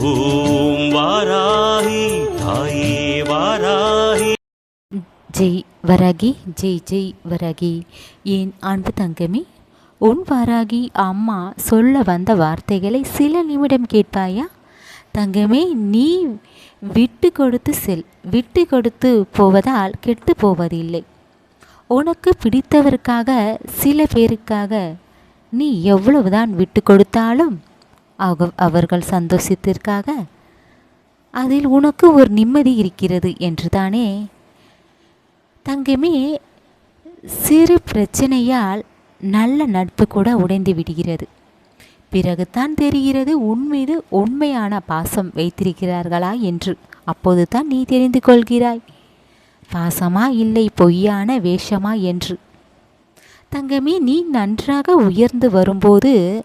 ஓம் வாராகி தாயே வாராகி. ஜெய் வராகி ஜெய் ஜெய் வராகி. என் அன்பு தங்கமே உன் வாராகி அம்மா சொல்ல வந்த வார்த்தைகளை சில நிமிடம் கேட்பாயா? தங்கமே நீ விட்டு கொடுத்து செல் விட்டு கொடுத்து போவதால் கெட்டு போவதில்லை. உனக்கு பிடித்தவருக்காக சில பேருக்காக நீ எவ்வளவுதான் விட்டு கொடுத்தாலும் அவர்கள் சந்தோஷத்திற்காக அதில் உனக்கு ஒரு நிம்மதி இருக்கிறது என்று தானே தங்கமே சிறு பிரச்சனையால் நல்ல நட்பு கூட உடைந்து விடுகிறது. பிறகுதான் தெரிகிறது உன் மீது உண்மையான பாசம் வைத்திருக்கிறார்களா என்று. அப்போது தான் நீ தெரிந்து கொள்கிறாய். பாசமா இல்லை பொய்யான வேஷமா என்று. தங்கமே நீ நன்றாக உயர்ந்து வரும்போது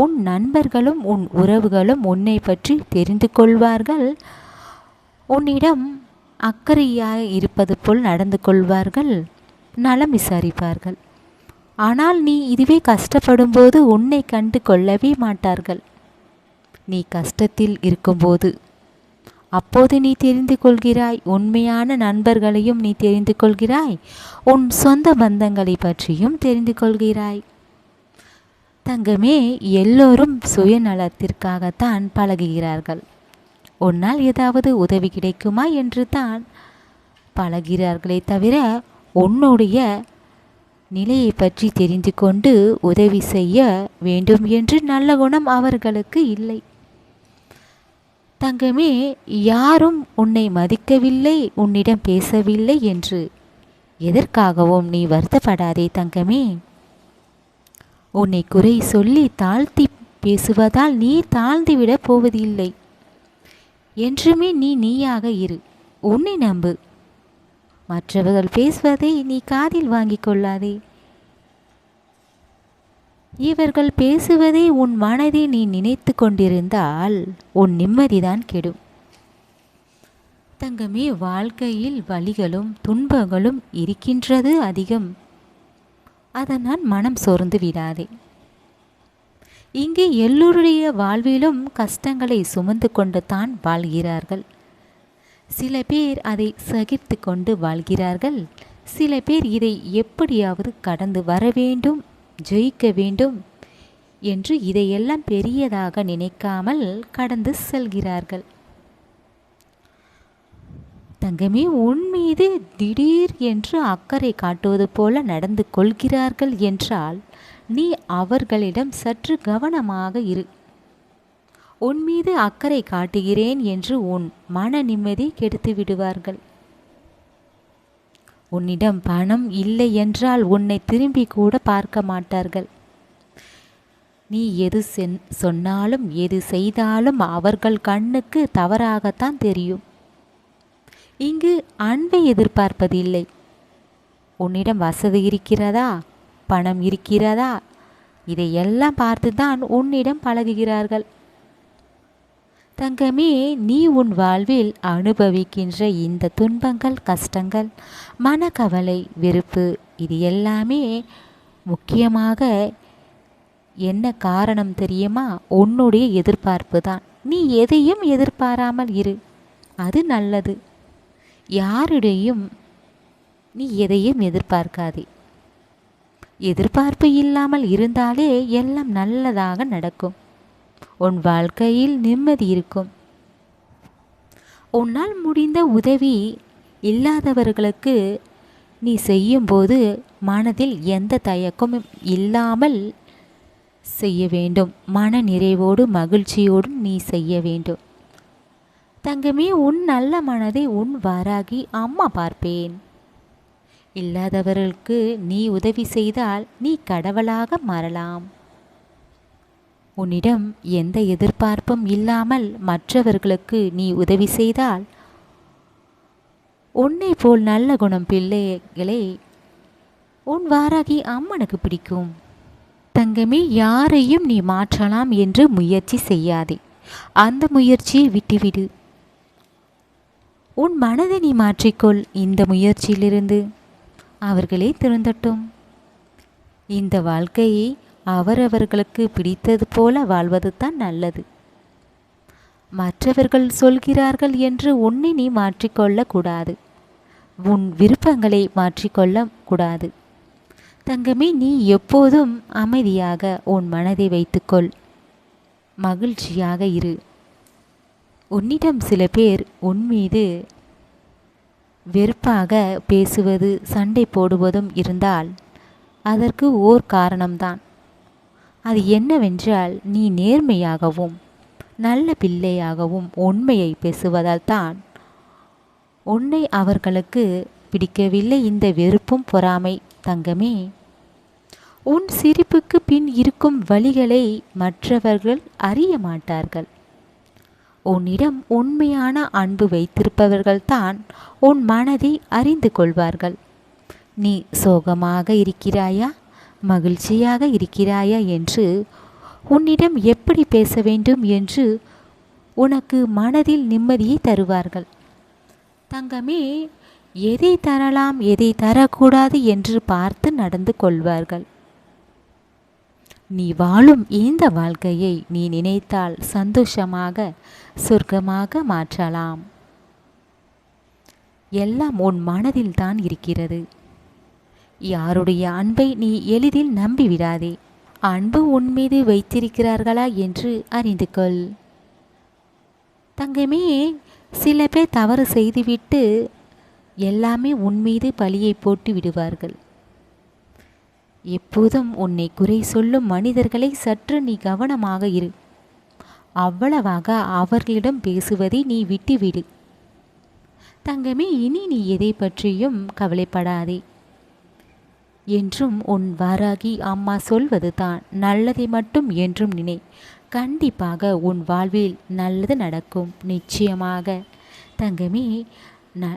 உன் நண்பர்களும் உன் உறவுகளும் உன்னை பற்றி தெரிந்து கொள்வார்கள். உன்னிடம் அக்கறையாக இருப்பது போல் நடந்து கொள்வார்கள். நலம் விசாரிப்பார்கள். ஆனால் நீ இதுவே கஷ்டப்படும்போது உன்னை கண்டு கொள்ளவே மாட்டார்கள். நீ கஷ்டத்தில் இருக்கும்போது அப்போது நீ தெரிந்து கொள்கிறாய். உண்மையான நண்பர்களையும் நீ தெரிந்து கொள்கிறாய். உன் சொந்த பந்தங்களை பற்றியும் தெரிந்து கொள்கிறாய். தங்கமே எல்லோரும் சுயநலத்திற்காகத்தான் பழகுகிறார்கள். உன்னால் ஏதாவது உதவி கிடைக்குமா என்று தான் பழகிறார்களே தவிர உன்னுடைய நிலையை பற்றி தெரிந்து கொண்டு உதவி செய்ய வேண்டும் என்று நல்ல குணம் அவர்களுக்கு இல்லை. தங்கமே யாரும் உன்னை மதிக்கவில்லை உன்னிடம் பேசவில்லை என்று எதற்காகவும் நீ வருத்தப்படாதே தங்கமே. உன்னை குறை சொல்லி தாழ்த்தி பேசுவதால் நீ தாழ்ந்துவிடப் போவதில்லை. என்றுமே நீ நீயாக இரு. உன்னை நம்பு. மற்றவர்கள் பேசுவதை நீ காதில் வாங்கிக் கொள்ளாதே. இவர்கள் பேசுவதை உன் மனதை நீ நினைத்து கொண்டிருந்தால் உன் நிம்மதிதான் கெடும். தங்கமே வாழ்க்கையில் வலிகளும் துன்பங்களும் இருக்கின்றது அதிகம். அதனால் மனம் சோர்ந்து விடாதே. இங்கே எல்லோருடைய வாழ்விலும் கஷ்டங்களை சுமந்து கொண்டு தான் வாழ்கிறார்கள். சில பேர் அதை சகித்து கொண்டு வாழ்கிறார்கள். சில பேர் இதை எப்படியாவது கடந்து வர வேண்டும் ஜெயிக்க வேண்டும் என்று இதையெல்லாம் பெரியதாக நினைக்காமல் கடந்து செல்கிறார்கள். தங்கமே உன் மீது திடீர் என்று அக்கறை காட்டுவது போல நடந்து கொள்கிறார்கள் என்றால் நீ அவர்களிடம் சற்று கவனமாக இரு. உன் மீது அக்கறை காட்டுகிறேன் என்று உன் மன நிம்மதி கெடுத்து விடுவார்கள். உன்னிடம் பணம் இல்லை என்றால் உன்னை திரும்பி கூட பார்க்க மாட்டார்கள். நீ எது சென் சொன்னாலும் எது செய்தாலும் அவர்கள் கண்ணுக்கு தவறாகத்தான் தெரியும். இங்கு அன்பை எதிர்பார்ப்பதில்லை. உன்னிடம் வசதி இருக்கிறதா? பணம் இருக்கிறதா? இதையெல்லாம் பார்த்துதான் உன்னிடம் பழகுகிறார்கள். தங்கமே நீ உன் வாழ்வில் அனுபவிக்கின்ற இந்த துன்பங்கள் கஷ்டங்கள் மனக்கவலை வெறுப்பு இது எல்லாமே முக்கியமாக என்ன காரணம் தெரியுமா? உன்னுடைய எதிர்பார்ப்பு தான் நீ எதையும் எதிர்பாராமல் இரு. அது நல்லது. யாரிடையும் நீ எதையும் எதிர்பார்க்காதே. எதிர்பார்ப்பு இல்லாமல் இருந்தாலே எல்லாம் நல்லதாக நடக்கும். உன் வாழ்க்கையில் நிம்மதி இருக்கும். உன்னால் முடிந்த உதவி இல்லாதவர்களுக்கு நீ செய்யும்போது மனதில் எந்த தயக்கமும் இல்லாமல் செய்ய வேண்டும். மன நிறைவோடு மகிழ்ச்சியோடும் நீ செய்ய வேண்டும். தங்கமே உன் நல்ல மனதை உன் வாராகி அம்மா பார்ப்பேன். இல்லாதவர்களுக்கு நீ உதவி செய்தால் நீ கடவுளாக மாறலாம். உன்னிடம் எந்த எதிர்பார்ப்பும் இல்லாமல் மற்றவர்களுக்கு நீ உதவி செய்தால் உன்னை போல் நல்ல குணம் பிள்ளைகளை உன் வாராகி அம்மனுக்கு பிடிக்கும். தங்கமே யாரையும் நீ மாற்றலாம் என்று முயற்சி செய்யாதே. அந்த முயற்சியை விட்டுவிடு. உன் மனதை நீ மாற்றிக்கொள். இந்த முயற்சியிலிருந்து அவர்களே திருந்தட்டும். இந்த வாழ்க்கையை அவரவர்களுக்கு பிடித்தது போல வாழ்வது தான் நல்லது. மற்றவர்கள் சொல்கிறார்கள் என்று உன்னை நீ மாற்றிக்கொள்ளக்கூடாது. உன் விருப்பங்களை மாற்றிக்கொள்ள கூடாது தங்கமே நீ எப்போதும் அமைதியாக உன் மனதை வைத்துக்கொள். மகிழ்ச்சியாக இரு. உன்னிடம் சில பேர் உன் மீது வெறுப்பாக பேசுவது சண்டை போடுவதும் இருந்தால் அதற்கு ஓர் காரணம்தான். அது என்னவென்றால் நீ நேர்மையாகவும் நல்ல பிள்ளையாகவும் உண்மையை பேசுவதால் தான் உன்னை அவர்களுக்கு பிடிக்கவில்லை. இந்த வெறுப்பும் பொறாமை தங்கமே. உன் சிரிப்புக்கு பின் இருக்கும் வழிகளை மற்றவர்கள் அறிய மாட்டார்கள். உன்னிடம் உண்மையான அன்பு வைத்திருப்பவர்கள்தான் உன் மனதை அறிந்து கொள்வார்கள். நீ சோகமாக இருக்கிறாயா? மகிழ்ச்சியாக இருக்கிறாயா என்று உன்னிடம் எப்படி பேச வேண்டும் என்று உனக்கு மனதில் நிம்மதியை தருவார்கள். தங்கமே எதை தரலாம் எதை தரக்கூடாது என்று பார்த்து நடந்து கொள்வார்கள். நீ வாழும் இந்த வாழ்க்கையை நீ நினைத்தால் சந்தோஷமாக சொர்க்கமாக மாற்றலாம். எல்லாம் உன் மனதில் தான் இருக்கிறது. யாருடைய அன்பை நீ எளிதில் நம்பிவிடாதே. அன்பு உன் மீது வைத்திருக்கிறார்களா என்று அறிந்து கொள். தங்கமே சில பேர் தவறு செய்துவிட்டு எல்லாமே உன் மீது பழியை போட்டு விடுவார்கள். எப்போதும் உன்னை குறை சொல்லும் மனிதர்களை சற்று நீ கவனமாக இரு. அவ்வளவாக அவர்களிடம் பேசுவதை நீ விட்டுவிடு. தங்கமே இனி நீ எதை பற்றியும் கவலைப்படாதே. என்றும் உன் வாராகி அம்மா சொல்வது தான் நல்லதை மட்டும் என்றும் நினை. கண்டிப்பாக உன் வாழ்வில் நல்லது நடக்கும். நிச்சயமாக. தங்கமே ந